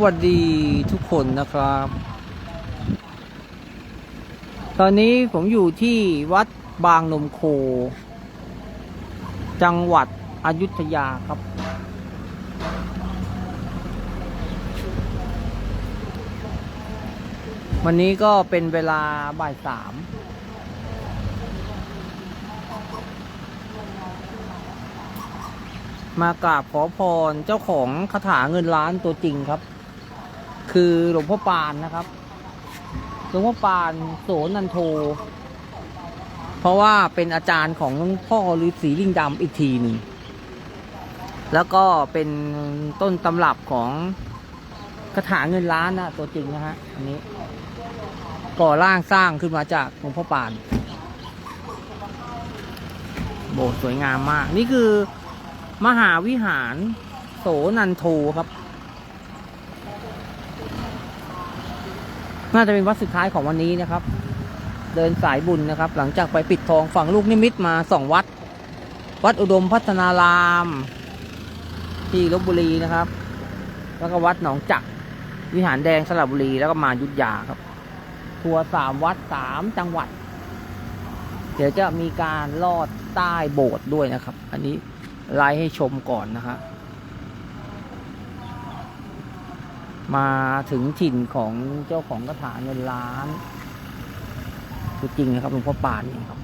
วัสดีทุกคนนะครับ ตอนนี้ผมอยู่ที่วัดบางนมโค จังหวัดอยุธยาครับ วันนี้ก็เป็นเวลาบ่ายสามมากราบขอพรเจ้าของคาถาเงินล้านตัวจริงครับ คือหลวงพ่อปานนะครับ หลวงพ่อปานโสนันโท เพราะว่าเป็นอาจารย์ของหลวงพ่อฤาษีลิงดำอีกทีหนึ่ง แล้วก็เป็นต้นตำรับของคาถาเงินล้านนะตัวจริงนะฮะ อันนี้ ก่อร่างสร้างขึ้นมาจากหลวงพ่อปาน โบสถ์สวยงามมาก นี่คือมหาวิหารโสนันโทครับ น่าจะเป็นวัดสุดท้ายของวันนี้นะครับ เดินสายบุญนะครับ หลังจากไปปิดทองฝั่งลูกนิมิตมาสองวัด วัดอุดมพัฒนาราม ที่ลบบุรีนะครับ แล้วก็วัดหนองจักวิหารแดงสระบุรีแล้วก็มายุทธยาครับ ทัวร์สามวัดสามจังหวัด เดี๋ยวจะมีการลอดใต้โบสถ์ด้วยนะครับ อันนี้ไลฟ์ให้ชมก่อนนะฮะ มาถึงถิ่นของเจ้าของกระถาเงินล้านคือจริงนะครับหลวงพ่อป่านนี่ครับ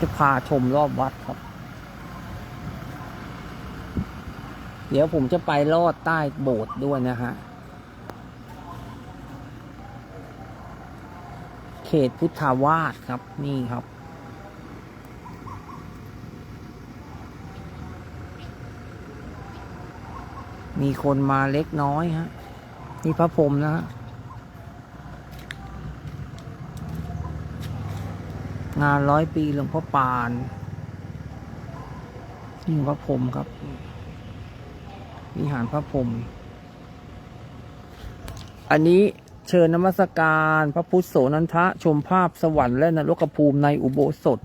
จะพาชมรอบวัดครับ เดี๋ยวผมจะไปลอดใต้โบสถ์ด้วยนะฮะ เขตพุทธาวาสครับนี่ครับ มีคนมาเล็กน้อยฮะ นี่พระพรมนะฮะ งานร้อยปีหลวงพ่อปานนี่พระพรมครับ วิหารพระพรม อันนี้เชิญนมัสการ พระพุทธโสนันทะ ชมภาพสวรรค์และนรกภูมิในอุโบสถ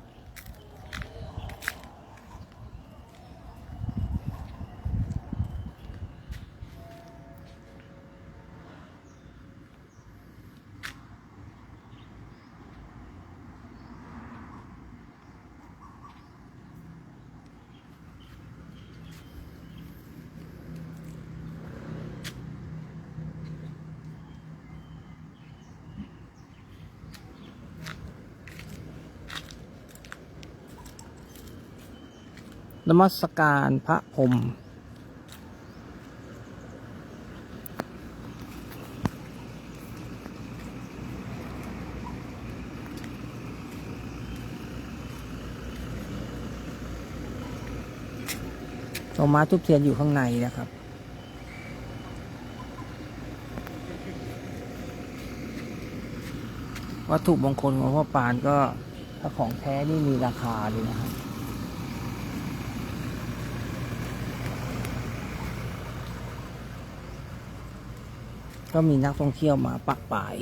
นมัสการพระพรมดอม้ทุบเทียนอยู่ข้างในนะครับ วัตถุมงคลของพ่อปานก็ถ้าของแท้นี่มีราคาเลยนะครับ ก็มีนักท่องเที่ยวมาปักป่าย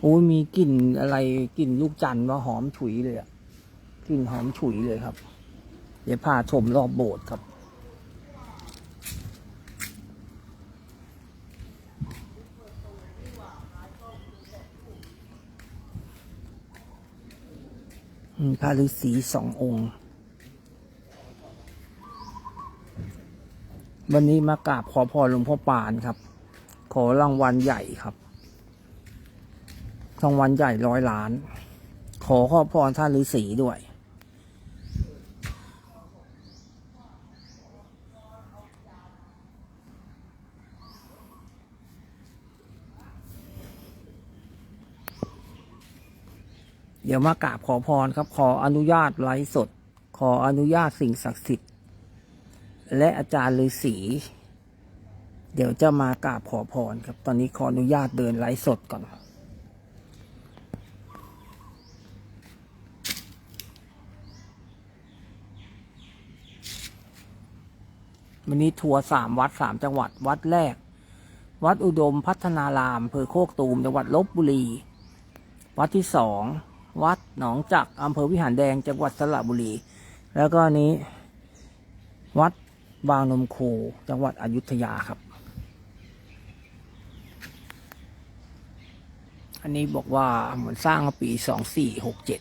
โอ้ยมีกลิ่นอะไรกลิ่นลูกจันทร์ว่าหอมฉุยเลยอะกลิ่นหอมฉุยเลยครับ เดี๋ยวพาชมรอบโบสถ์ครับ พระฤาษีสององค์ วันนี้มากราบขอพรหลวงพ่อปานครับ ขอรางวัลใหญ่ครับรางวัลใหญ่ร้อยล้าน ขอขอพรท่านฤาษีด้วย เดี๋ยวมากราบขอพรครับ ขออนุญาตไลฟ์สด ขออนุญาตสิ่งศักดิ์สิทธิ์ และอาจารย์ฤาษีเดี๋ยวจะมากราบขอพรครับ ตอนนี้ขออนุญาตเดินไลฟ์สดก่อนครับวันนี้ทัวร์สามวัดสามจังหวัดวัดแรก วัดอุดมพัฒนารามอำเภอโคกตูมจังหวัดลบบุรี วัดที่สองวัดหนองจักอำเภอวิหารแดงจังหวัดสระบุรี แล้วก็นี้ วัด บางนมโคจังหวัดอยุธยาครับ อันนี้บอกว่าเหมือนสร้างมาปีสองสี่หกเจ็ด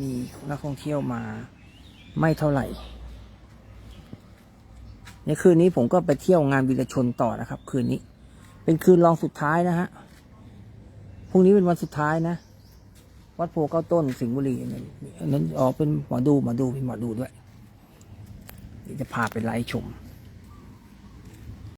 มีนักท่องเที่ยวมาไม่เท่าไหร่ ในคืนนี้ผมก็ไปเที่ยวงานวิรชนต่อนะครับ คืนนี้ เป็นคืนรองสุดท้ายนะฮะพรุ่งนี้เป็นวันสุดท้ายนะ วัดโพเก้าต้นสิงห์บุรีเนี่ยอันนั้นอ๋อเป็นหมอดูหมอดูเป็นหมอดูด้วยเดี๋ยวจะพาไปไล่ชม